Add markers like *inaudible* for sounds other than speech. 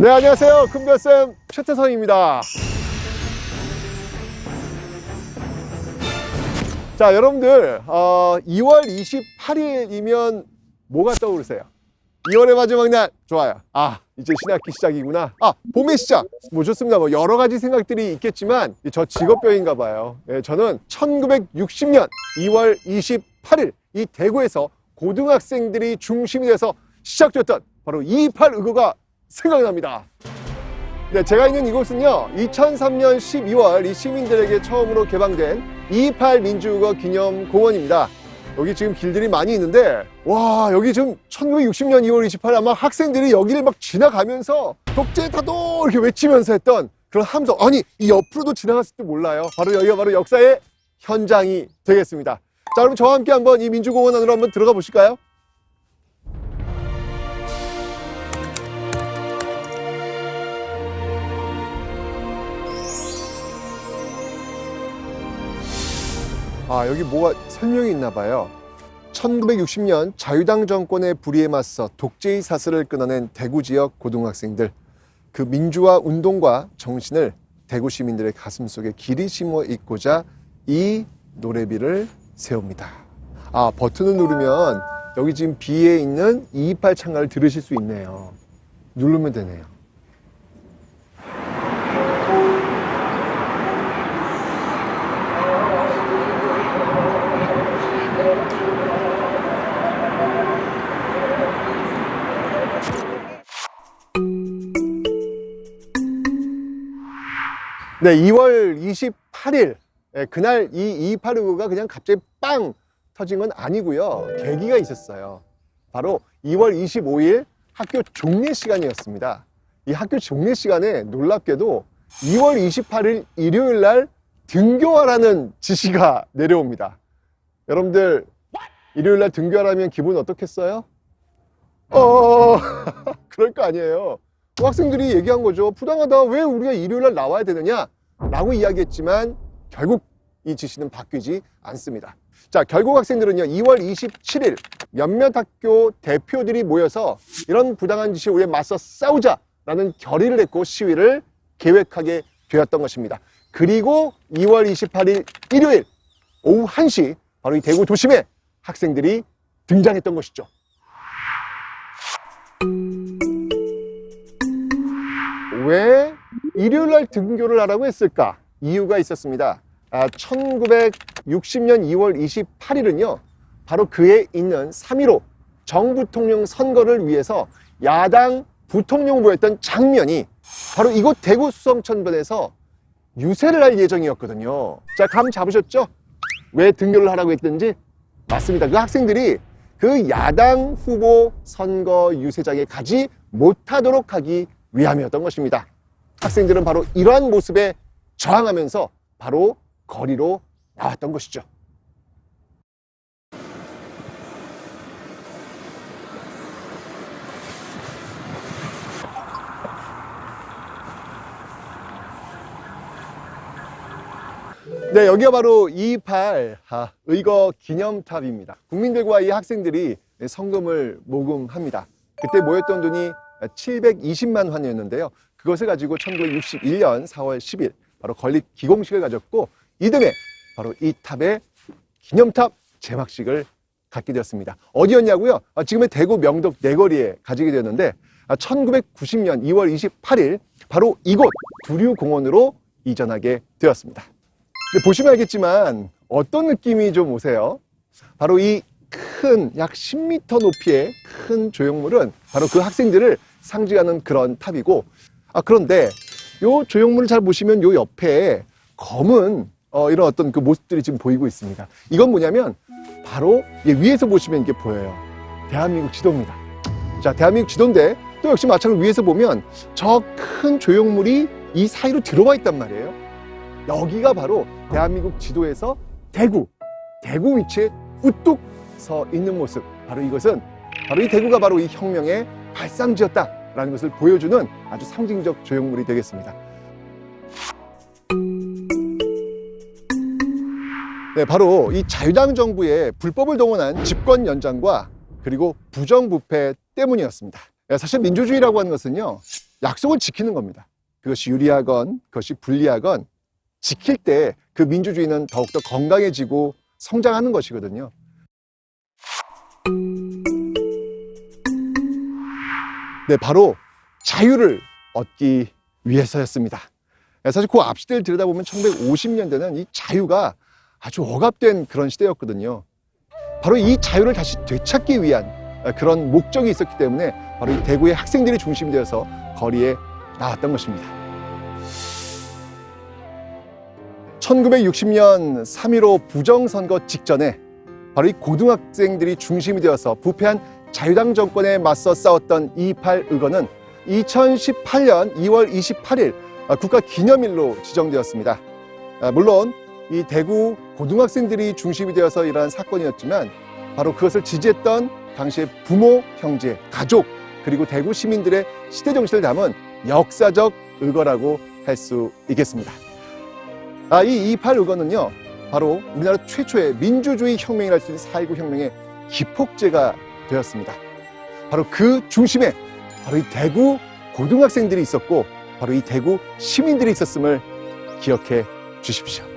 네, 안녕하세요. 큰별쌤 최태성입니다. 자, 여러분들, 어, 2월 28일이면 뭐가 떠오르세요? 2월의 마지막 날, 좋아요. 아, 이제 신학기 시작이구나. 아, 봄의 시작. 뭐 좋습니다. 뭐 여러 가지 생각들이 있겠지만, 저 직업병인가 봐요. 예, 저는 1960년 2월 28일, 이 대구에서 고등학생들이 중심이 돼서 시작됐던 바로 228 의거가 생각납니다. 네, 제가 있는 이곳은요, 2003년 12월 이 시민들에게 처음으로 개방된 228 민주의거 기념 공원입니다. 여기 지금 길들이 많이 있는데, 와, 여기 지금 1960년 2월 28일 아마 학생들이 여기를 막 지나가면서 독재타도 이렇게 외치면서 했던 그런 함성. 아니, 이 옆으로도 지나갔을지 몰라요. 바로 여기가 바로 역사의 현장이 되겠습니다. 자, 그럼 저와 함께 한번 이 민주공원 안으로 한번 들어가 보실까요? 아, 여기 뭐가 설명이 있나 봐요. 1960년 자유당 정권의 불의에 맞서 독재의 사슬을 끊어낸 대구 지역 고등학생들. 그 민주화 운동과 정신을 대구 시민들의 가슴 속에 길이 심어 있고자 이 노래비를 세웁니다. 아, 버튼을 누르면 여기 지금 B에 있는 228 창가를 들으실 수 있네요. 누르면 되네요. 네, 2월 28일 예, 그날 이 228호가 그냥 갑자기 빵 터진 건 아니고요. 계기가 있었어요. 바로 2월 25일 학교 종례 시간이었습니다. 이 학교 종례 시간에 놀랍게도 2월 28일 일요일 날 등교하라는 지시가 내려옵니다. 여러분들 일요일 날 등교하라면 기분 어떻겠어요? 어, *laughs* 그럴 거 아니에요. 그 학생들이 얘기한 거죠. 부당하다. 왜 우리가 일요일 날 나와야 되느냐? 라고 이야기했지만 결국 이 지시는 바뀌지 않습니다. 자, 결국 학생들은요, 2월 27일 몇몇 학교 대표들이 모여서 이런 부당한 지시에 우리가 맞서 싸우자라는 결의를 했고 시위를 계획하게 되었던 것입니다. 그리고 2월 28일 일요일 오후 1시 바로 이 대구 도심에 학생들이 등장했던 것이죠. 왜 일요일 날 등교를 하라고 했을까? 이유가 있었습니다. 아, 1960년 2월 28일은요, 바로 그에 있는 3.15 정부통령 선거를 위해서 야당 부통령 후보였던 장면이 바로 이곳 대구 수성천변에서 유세를 할 예정이었거든요. 자, 감 잡으셨죠? 왜 등교를 하라고 했든지? 맞습니다. 그 학생들이 그 야당 후보 선거 유세장에 가지 못하도록 하기 위함이었던 것입니다. 학생들은 바로 이러한 모습에 저항하면서 바로 거리로 나왔던 것이죠. 네, 여기가 바로 228 아, 의거 기념탑입니다. 국민들과 이 학생들이 성금을 모금합니다. 그때 모였던 돈이 720만 환이었는데요. 그것을 가지고 1961년 4월 10일 바로 건립 기공식을 가졌고 이듬해 바로 이 탑의 기념탑 제막식을 갖게 되었습니다. 어디였냐고요? 아, 지금의 대구 명덕 내거리에 가지게 되었는데 1990년 2월 28일 바로 이곳 두류공원으로 이전하게 되었습니다. 보시면 알겠지만 어떤 느낌이 좀 오세요? 바로 이 큰 약 10m 높이의 큰 조형물은 바로 그 학생들을 상징하는 그런 탑이고 아 그런데 요 조형물을 잘 보시면 요 옆에 검은 어, 이런 어떤 그 모습들이 지금 보이고 있습니다. 이건 뭐냐면 바로 이 위에서 보시면 이게 보여요. 대한민국 지도입니다. 자, 대한민국 지도인데 또 역시 마찬가지로 위에서 보면 저 큰 조형물이 이 사이로 들어와 있단 말이에요. 여기가 바로 대한민국 지도에서 대구, 대구 위치에 우뚝 서 있는 모습. 바로 이것은 바로 이 대구가 바로 이 혁명의 발상지였다라는 것을 보여주는 아주 상징적 조형물이 되겠습니다. 네, 바로 이 자유당 정부의 불법을 동원한 집권 연장과 그리고 부정부패 때문이었습니다. 네, 사실 민주주의라고 하는 것은요, 약속을 지키는 겁니다. 그것이 유리하건 그것이 불리하건 지킬 때 그 민주주의는 더욱더 건강해지고 성장하는 것이거든요. 네, 바로 자유를 얻기 위해서였습니다. 네, 사실 그 앞 시대를 들여다보면 1950년대는 이 자유가 아주 억압된 그런 시대였거든요. 바로 이 자유를 다시 되찾기 위한 그런 목적이 있었기 때문에 바로 이 대구의 학생들이 중심이 되어서 거리에 나왔던 것입니다. 1960년 3.15 부정선거 직전에 바로 이 고등학생들이 중심이 되어서 부패한 자유당 정권에 맞서 싸웠던 2.28 의거는 2018년 2월 28일 국가 기념일로 지정되었습니다. 아, 물론 이 대구 고등학생들이 중심이 되어서 일어난 사건이었지만 바로 그것을 지지했던 당시의 부모, 형제, 가족 그리고 대구 시민들의 시대 정신을 담은 역사적 의거라고 할 수 있겠습니다. 아, 이 28 의거는요, 바로 우리나라 최초의 민주주의 혁명이라 할수 있는 4.19 혁명의 기폭제가 되었습니다. 바로 그 중심에 바로 이 대구 고등학생들이 있었고, 바로 이 대구 시민들이 있었음을 기억해 주십시오.